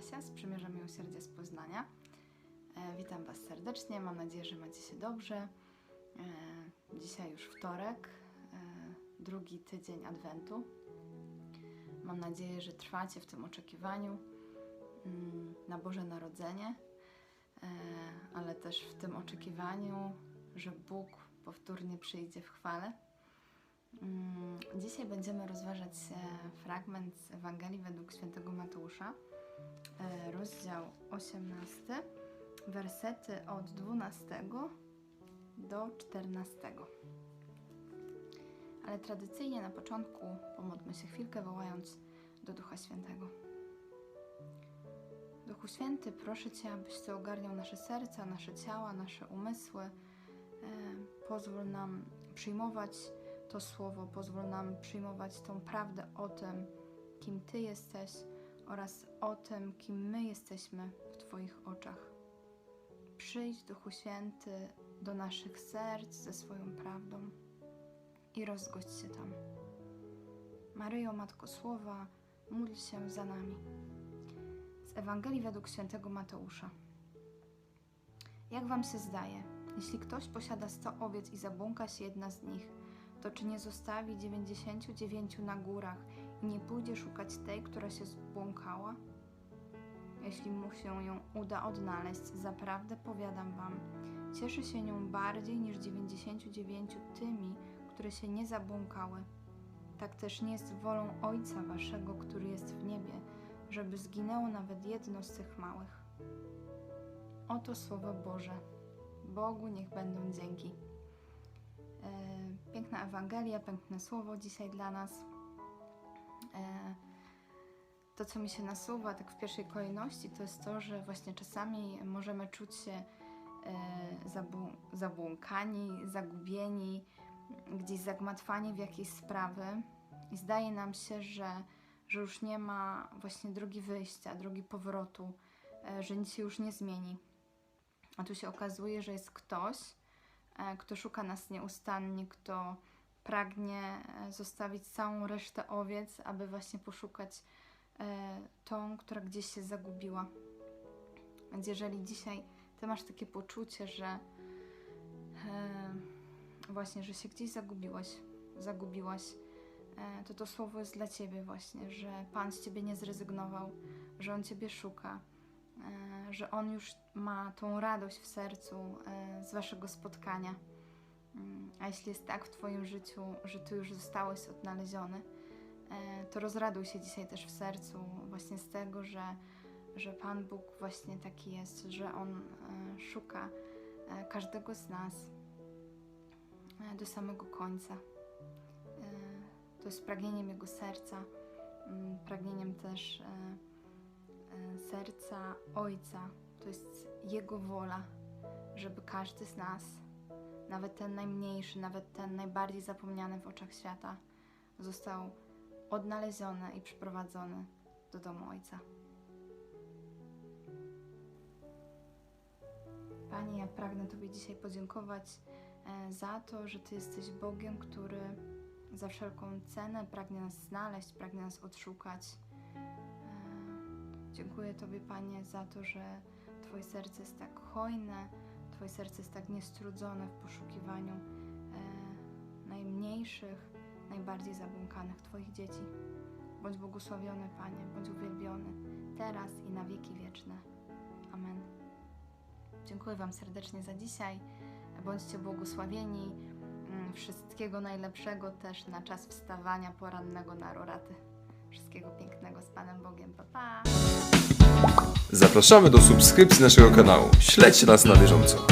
Asia z Przymierza Miłosierdzia z Poznania. E, witam Was serdecznie, mam nadzieję, że macie się dobrze. E, dzisiaj już wtorek, e, drugi tydzień Adwentu. Mam nadzieję, że trwacie w tym oczekiwaniu mm, na Boże Narodzenie, ale też w tym oczekiwaniu, że Bóg powtórnie przyjdzie w chwale. Mm, Dzisiaj będziemy rozważać e, fragment z Ewangelii według świętego Mateusza, e, rozdział 18, wersety od 12 do 14. Ale tradycyjnie na początku pomódlmy się chwilkę, wołając do Ducha Świętego. Duchu Święty, proszę Cię, abyś Ty ogarniał nasze serca, nasze ciała, nasze umysły. E, Pozwól nam przyjmować to słowo, pozwól nam przyjmować tą prawdę o tym, kim Ty jesteś oraz o tym, kim my jesteśmy w Twoich oczach. Przyjdź, Duchu Święty, do naszych serc ze swoją prawdą i rozgość się tam. Maryjo, Matko Słowa, módl się za nami. Z Ewangelii według świętego Mateusza. Jak Wam się zdaje, jeśli ktoś posiada 100 owiec i zabłąka się jedna z nich, to czy nie zostawi 99 na górach i nie pójdzie szukać tej, która się zbłąkała? Jeśli mu się ją uda odnaleźć, zaprawdę powiadam wam, cieszy się nią bardziej niż 99 tymi, które się nie zabłąkały. Tak też nie jest wolą Ojca Waszego, który jest w niebie, żeby zginęło nawet jedno z tych małych. Oto Słowo Boże. Bogu niech będą dzięki. E, Piękna Ewangelia, piękne słowo dzisiaj dla nas. E, To, co mi się nasuwa, tak w pierwszej kolejności, to jest to, że właśnie czasami możemy czuć się e, zabłą- zabłąkani, zagubieni, gdzieś zagmatwani w jakiejś sprawy i zdaje nam się, że, że już nie ma właśnie drogi wyjścia, drogi powrotu, e, że nic się już nie zmieni. A tu się okazuje, że jest ktoś, kto szuka nas nieustannie, kto pragnie e, zostawić całą resztę owiec, aby właśnie poszukać e, tą, która gdzieś się zagubiła. Więc jeżeli dzisiaj ty masz takie poczucie, że e, właśnie, że się gdzieś zagubiłaś, zagubiłaś, e, to to słowo jest dla ciebie właśnie, że Pan z ciebie nie zrezygnował, że On ciebie szuka, e, że On już ma tą radość w sercu e, z waszego spotkania. Mm, A jeśli jest tak w Twoim życiu, że Ty już zostałeś odnaleziony, e, to rozraduj się dzisiaj też w sercu właśnie z tego, że, że Pan Bóg właśnie taki jest, że On e, szuka każdego z nas do samego końca. To jest pragnieniem Jego serca, mm, pragnieniem też serca Ojca. To jest Jego wola, żeby każdy z nas nawet ten najmniejszy, nawet ten najbardziej zapomniany w oczach świata, został odnaleziony i przyprowadzony do domu Ojca. Panie, ja pragnę Tobie dzisiaj podziękować e, za to, że Ty jesteś Bogiem, który za wszelką cenę pragnie nas znaleźć, pragnie nas odszukać. Dziękuję Tobie, Panie, za to, że Twoje serce jest tak hojne, Twoje serce jest tak niestrudzone w poszukiwaniu e, najmniejszych, najbardziej zabłąkanych Twoich dzieci. Bądź błogosławiony, Panie, bądź uwielbiony, teraz i na wieki wieczne. Amen. Dziękuję Wam serdecznie za dzisiaj. Bądźcie błogosławieni. Mm, Wszystkiego najlepszego też na czas wstawania porannego na roraty. Wszystkiego pięknego z Panem Bogiem. Pa, pa! Zapraszamy do subskrypcji naszego kanału. Śledźcie nas na bieżąco.